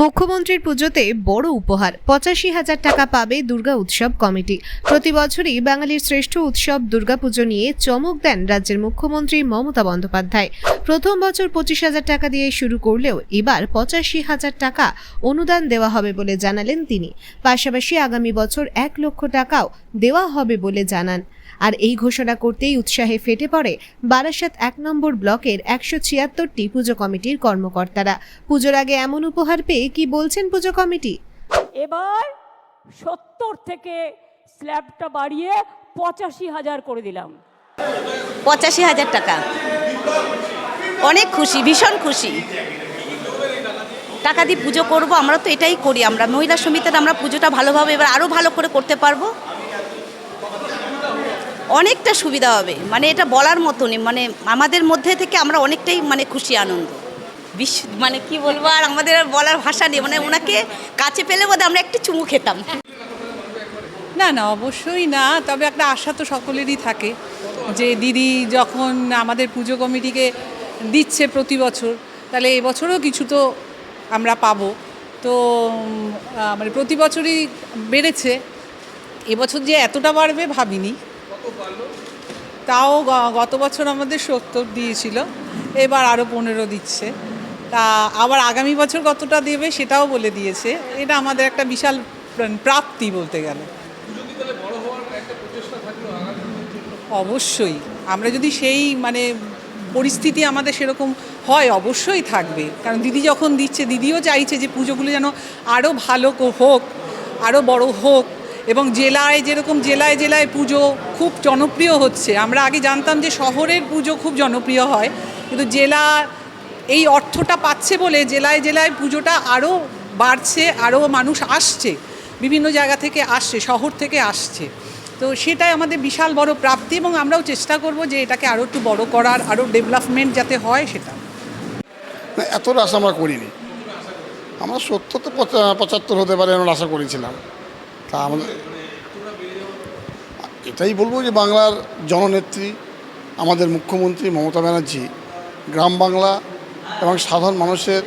মুখ্যমন্ত্রীর পুজোতে বড় উপহার। পঁচাশি হাজার টাকা পাবে দুর্গা উৎসব কমিটি। প্রতি বছরই বাঙালির শ্রেষ্ঠ উৎসব দুর্গাপুজো নিয়ে চমক দেন রাজ্যের মুখ্যমন্ত্রী মমতা বন্দ্যোপাধ্যায়। প্রথম বছর পঁচিশ হাজার টাকা দিয়ে শুরু করলেও এবার পঁচাশি হাজার টাকা অনুদান দেওয়া হবে বলে জানালেন তিনি। পাশাপাশি আগামী বছর এক লক্ষ টাকাও দেওয়া হবে বলে জানান। আর এই ঘোষণা করতেই উৎসাহে ফেটে পড়ে বারাসাত এক নম্বর ব্লকের একশো ছিয়াত্তরটি পুজো কমিটির কর্মকর্তারা। পুজোর আগে এমন উপহার পেয়ে কি বলছেন পুজো কমিটি? এবার সত্তর থেকে স্ল্যাবটা বাড়িয়ে পঁচাশি হাজার করে দিলাম। পঁচাশি হাজার টাকা। অনেক খুশি ভীষণ খুশি। টাকা দিয়ে পুজো করব আমরা তো এটাই করি। আমরা মহিলা সমিতিতে আমরা পুজোটা ভালোভাবে এবার আরও ভালো করে করতে পারব। অনেকটা সুবিধা হবে। মানে এটা বলার মতনই মানে আমাদের মধ্যে থেকে আমরা অনেকটাই মানে খুশি আনন্দ। বিশ্ব মানে কি বলব, আর আমাদের আর বলার ভাষা নেই। মানে ওনাকে কাছে পেলে বোধহয় আমরা একটু চুমু খেতাম। না না, অবশ্যই না। তবে একটা আশা তো সকলেরই থাকে যে দিদি যখন আমাদের পুজো কমিটিকে দিচ্ছে প্রতি বছর, তাহলে এবছরও কিছু তো আমরা পাবো। তো মানে প্রতি বছরই বেড়েছে। এবছর যে এতটা বাড়বে ভাবিনি। তাও গত বছর আমাদের সত্তর দিয়েছিল, এবার আরও পনেরো দিচ্ছে। তা আবার আগামী বছর কতটা দেবে সেটাও বলে দিয়েছে। এটা আমাদের একটা বিশাল প্রাপ্তি বলতে গেলে। অবশ্যই। আমরা যদি সেই মানে পরিস্থিতি আমাদের সেরকম হয়, অবশ্যই থাকবে। কারণ দিদি যখন দিচ্ছে, দিদিও চাইছে যে পুজোগুলো যেন আরও ভালো হোক আরও বড় হোক এবং জেলায় যেরকম জেলায় জেলায় পুজো খুব জনপ্রিয় হচ্ছে। আমরা আগে জানতাম যে শহরের পুজো খুব জনপ্রিয় হয়, কিন্তু জেলা এই অর্থটা পাচ্ছে বলে জেলায় জেলায় পুজোটা আরও বাড়ছে, আরও মানুষ আসছে, বিভিন্ন জায়গা থেকে আসছে, শহর থেকে আসছে। তো সেটাই আমাদের বিশাল বড় প্রাপ্তি এবং আমরাও চেষ্টা করব যে এটাকে আরও একটু বড় করার, আরও ডেভেলপমেন্ট যাতে হয় সেটা। এতটা আশা আমরা করিনি। আমরা সত্তর তো পঁচা- পঁচাত্তর হতে পারে আমরা আশা করেছিলাম। তা আমাদের এটাই বলব যে বাংলার জননেত্রী, আমাদের মুখ্যমন্ত্রী মমতা ব্যানার্জি, গ্রাম বাংলা এবং সাধারণ মানুষের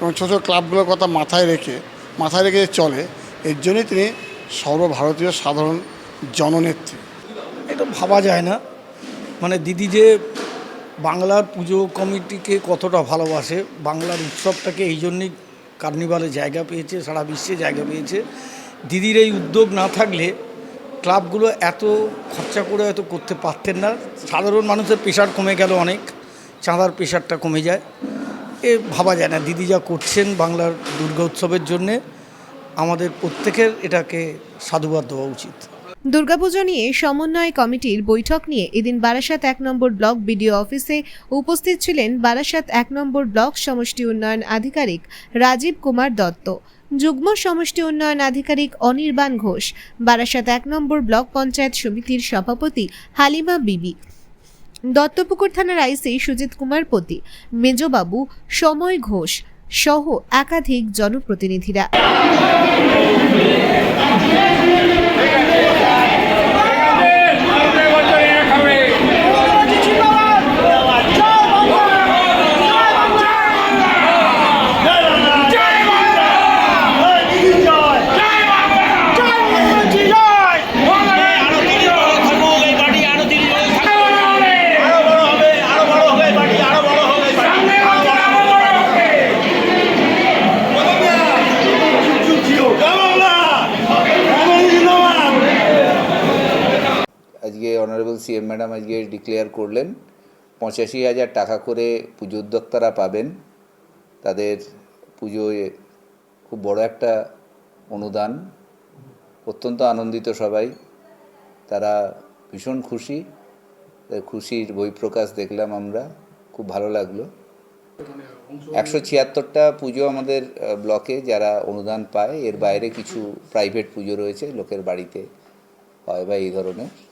এবং ছোটো ছোটো ক্লাবগুলোর কথা মাথায় রেখে মাথায় রেখে চলে, এর জন্যই তিনি সর্বভারতীয় সাধারণ জননেত্রী। এটা ভাবা যায় না। মানে দিদি যে বাংলার পুজো কমিটিকে কতটা ভালোবাসে, বাংলার উৎসবটাকে এই জন্যই কার্নিভালে জায়গা পেয়েছে, সারা বিশ্বে জায়গা পেয়েছে। দিদির এই উদ্যোগ না থাকলে ক্লাবগুলো এত খরচা করে হয়তো করতে পারতেন না। সাধারণ মানুষের প্রেশার কমে গেল অনেক, চাঁদার প্রেশারটা কমে যায়। এ ভাবা যায় না। দিদি যা করছেন বাংলার দুর্গা উৎসবের জন্যে, আমাদের প্রত্যেকের এটাকে সাধুবাদ দেওয়া উচিত। দুর্গাপুজো নিয়ে সমন্বয় কমিটির বৈঠক নিয়ে এদিন বারাসাত এক নম্বর ব্লক বিডিও অফিসে উপস্থিত ছিলেন বারাসাত এক নম্বর ব্লক সমষ্টি উন্নয়ন আধিকারিক রাজীব কুমার দত্ত, যুগ্ম সমষ্টি উন্নয়ন আধিকারিক অনির্বাণ ঘোষ, বারাসাত এক নম্বর ব্লক পঞ্চায়েত সমিতির সভাপতি হালিমা বিবি দত্তপুকুর থানার আইসি সুজিত কুমার পতি মেজবাবু সময় ঘোষ সহ একাধিক জনপ্রতিনিধিরা। আজকে অনারেবল সিএম ম্যাডাম আজকে ডিক্লেয়ার করলেন, পঁচাশি হাজার টাকা করে পুজো উদ্যোক্তারা পাবেন। তাদের পুজোয় খুব বড় একটা অনুদান। অত্যন্ত আনন্দিত সবাই। তারা ভীষণ খুশি। খুশির বহিঃপ্রকাশ দেখলাম আমরা। খুব ভালো লাগল। একশো ছিয়াত্তরটা পুজো আমাদের ব্লকে যারা অনুদান পায়, এর বাইরে কিছু প্রাইভেট পুজো রয়েছে, লোকের বাড়িতে হয় বা এই ধরনের।